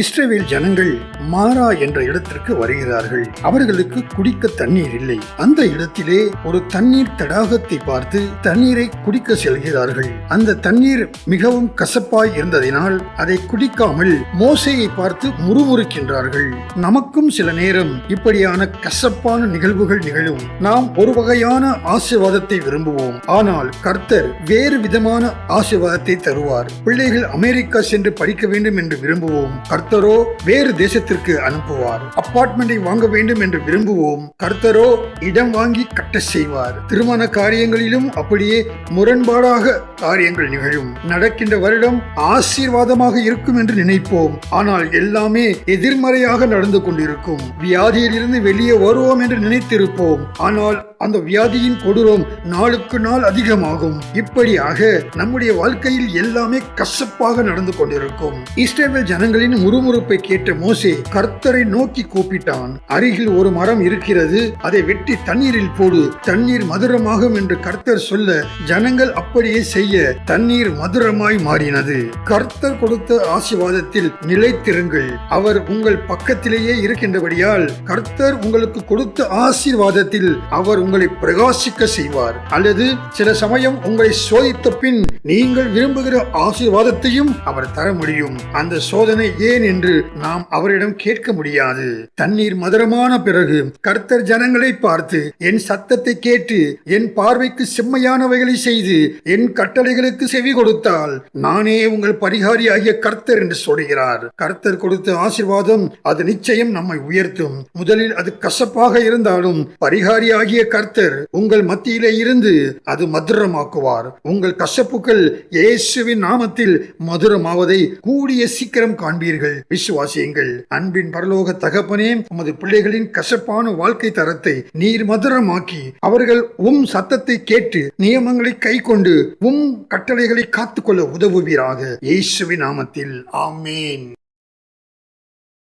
இஸ்ரேவேல் ஜனங்கள் மாரா என்ற இடத்திற்கு வருகிறார்கள். அவர்களுக்கு குடிக்க தண்ணீர் இல்லை. அந்த இடத்திலே ஒரு தண்ணீர் தடாகத்தை பார்த்து தண்ணீரை குடிக்க செல்கிறார்கள். அந்த தண்ணீர் மிகவும் கசப்பாய் இருந்ததினால் அதை குடிக்காமல் மோசையை பார்த்து முறுமுறுக்கின்றார்கள். நமக்கும் சில நேரம் இப்படியான கசப்பான நிகழ்வுகள் நிகழும். நாம் ஒரு வகையான ஆசிர்வாதத்தை விரும்புவோம். ஆனால் கர்த்தர் வேறு விதமான ஆசிர்வாதத்தை தருவார். பிள்ளைகள் அமெரிக்கா சென்று படிக்க வேண்டும் என்று விரும்புவோம். கர்த்தரோ வேறு தேசத்திற்கு அனுப்புவார். அப்பார்ட்மெண்டை வாங்க வேண்டும் என்று விரும்புவோம். கர்த்தரோ இடம் வாங்கி கட்ட செய்வார். திருமண காரியங்களிலும் அப்படியே முரண்பாடாக காரியங்கள் நிகழும். நடக்கின்ற வருடம் ஆசீர்வாதமாக இருக்கும் என்று நினைப்போம். ஆனால் எல்லாமே எதிர்மறையாக நடந்து கொண்டிருக்கும். வியாதியிலிருந்து வெளியே வருவோம் என்று நினைத்திருப்போம். ஆனால் அந்த வியாதியின் கொடூரம் நாளுக்கு நாள் அதிகமாகும். இப்படியாக நம்முடைய வாழ்க்கையில் எல்லாமே கசப்பாக நடந்து கொண்டிருக்கும். இஸ்ரேல் ஜனங்களின் முறுமுறுப்பை கேட்ட மோசே கர்த்தரை நோக்கி கூப்பிட்டான். அருகில் ஒரு மரம் இருக்கிறது. அதை வெட்டி தண்ணீரில் போடு. தண்ணீர் மதுரமாகும் என்று கர்த்தர் சொல்ல ஜனங்கள் அப்படியே செய்ய தண்ணீர் மதுரமாய் மாறினது. கர்த்தர் கொடுத்த ஆசிர்வாதத்தில் நிலைத்திருங்கள். அவர் உங்கள் பக்கத்திலேயே இருக்கின்றபடியால் கர்த்தர் உங்களுக்கு கொடுத்த ஆசீர்வாதத்தில் அவர் உங்களை பிரகாசிக்க செய்வார். அல்லது சில சமயம் உங்களை சோதித்த பின் நீங்கள் விரும்புகிற ஆசீர்வாதத்தையும் அவர் தர முடியும். அந்த சோதனை ஏன் என்று நாம் அவரிடம் கேட்க முடியாது. தண்ணீர் மதுரமான பிறகு கர்த்தர் ஜனங்களை பார்த்து என் சத்தத்தை கேட்டு என் பார்வைக்கு செம்மையானவைகளை செய்து என் கட்டளைகளுக்கு செவி கொடுத்தால் நானே உங்கள் பரிகாரியாகிய கர்த்தர் என்று சொல்கிறார். கர்த்தர் கொடுத்த ஆசீர்வாதம் அது நிச்சயம் நம்மை உயர்த்தும். முதலில் அது கசப்பாக இருந்தாலும் பரிகாரியாகிய கர்த்தர் உங்கள் மத்தியிலே இருந்து அது மதுரமாக்குவார். உங்கள் கசப்புகள் இயேசுவின் நாமத்தில் மதுரமாவதை கூடிய சீக்கிரம் காண்பீர்கள். விசுவாசியுங்கள். அன்பின் பரலோக தகப்பனே உமது பிள்ளைகளின் கசப்பான வாழ்க்கை தரத்தை நீர் மதுரமாக்கி அவர்கள் உம் சத்தத்தை கேட்டு நியமங்களை கை கொண்டு உம் கட்டளைகளை காத்துக்கொள்ள உதவுவீராக. இயேசுவின் நாமத்தில் ஆமேன்.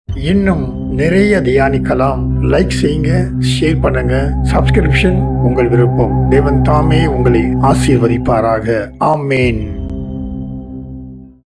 இன்னும் நிறைய தியானிக்கலாம். லைக் செய்யுங்க ஷேர் பண்ணுங்க. சப்ஸ்கிரிப்ஷன் உங்கள் விருப்பம். தேவன் தாமே உங்களை ஆசீர்வதிப்பாராக. ஆமேன்.